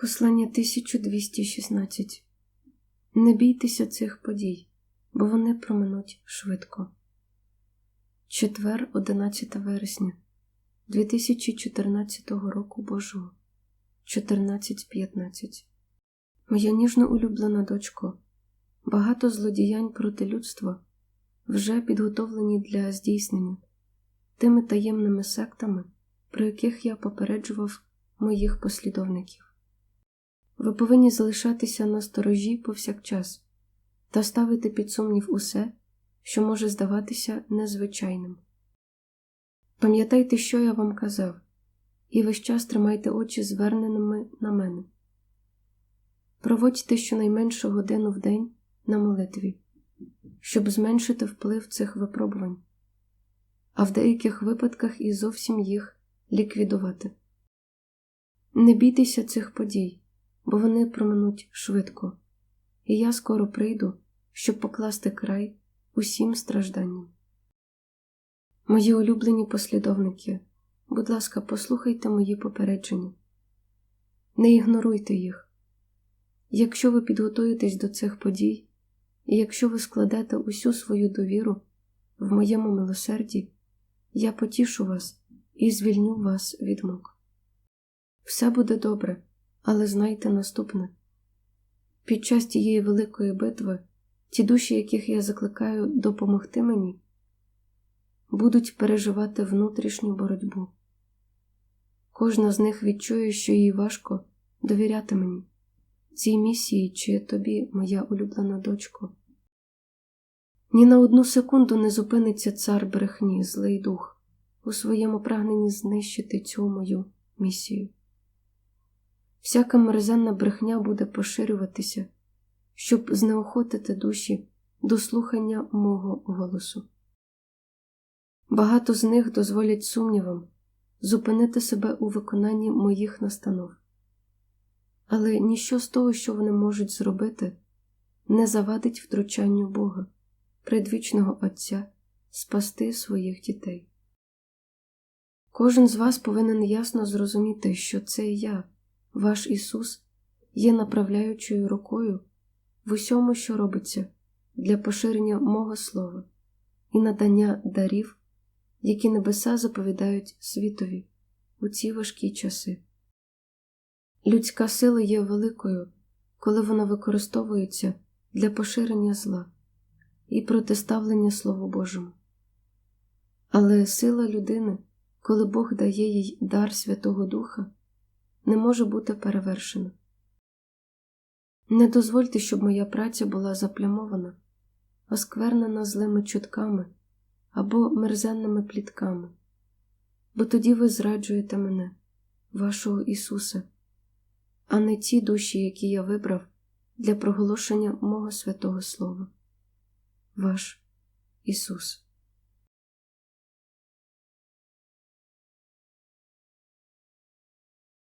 Послання 1216 Не бійтеся цих подій, бо вони проминуть швидко. Четвер, 11 вересня 2014 року Божого 14.15 Моя ніжно улюблена дочко, багато злодіянь проти людства вже підготовлені для здійснення тими таємними сектами, про яких я попереджував моїх послідовників. Ви повинні залишатися на сторожі повсякчас та ставити під сумнів усе, що може здаватися незвичайним. Пам'ятайте, що я вам казав, і весь час тримайте очі зверненими на мене. Проводьте щонайменшу годину в день на молитві, щоб зменшити вплив цих випробувань, а в деяких випадках і зовсім їх ліквідувати. Не бійтеся цих подій бо вони проминуть швидко, і я скоро прийду, щоб покласти край усім стражданням. Мої улюблені послідовники, будь ласка, послухайте мої попередження, не ігноруйте їх. Якщо ви підготуєтесь до цих подій, і якщо ви складете усю свою довіру в моєму милосерді, я потішу вас і звільню вас від мук. Все буде добре. Але знайте наступне під час тієї великої битви, ті душі, яких я закликаю допомогти мені, будуть переживати внутрішню боротьбу. Кожна з них відчує, що їй важко довіряти мені, цій місії чи тобі, моя улюблена дочко. Ні на одну секунду не зупиниться цар брехні, злий дух, у своєму прагненні знищити цю мою місію всяка мерзенна брехня буде поширюватися, щоб знеохотити душі до слухання мого голосу. Багато з них дозволять сумнівам зупинити себе у виконанні моїх настанов, але ніщо з того, що вони можуть зробити, не завадить втручанню Бога, предвічного Отця, спасти своїх дітей. Кожен з вас повинен ясно зрозуміти, що це я. Ваш Ісус є направляючою рукою в усьому, що робиться для поширення мого Слова і надання дарів, які небеса заповідають світові у ці важкі часи. Людська сила є великою, коли вона використовується для поширення зла і протиставлення Слову Божому. Але сила людини, коли Бог дає їй дар Святого Духа не може бути перевершена. Не дозвольте, щоб моя праця була заплямована, осквернена злими чутками або мерзенними плітками, бо тоді ви зраджуєте мене, вашого Ісуса, а не ті душі, які я вибрав для проголошення мого святого Слова. Ваш Ісус.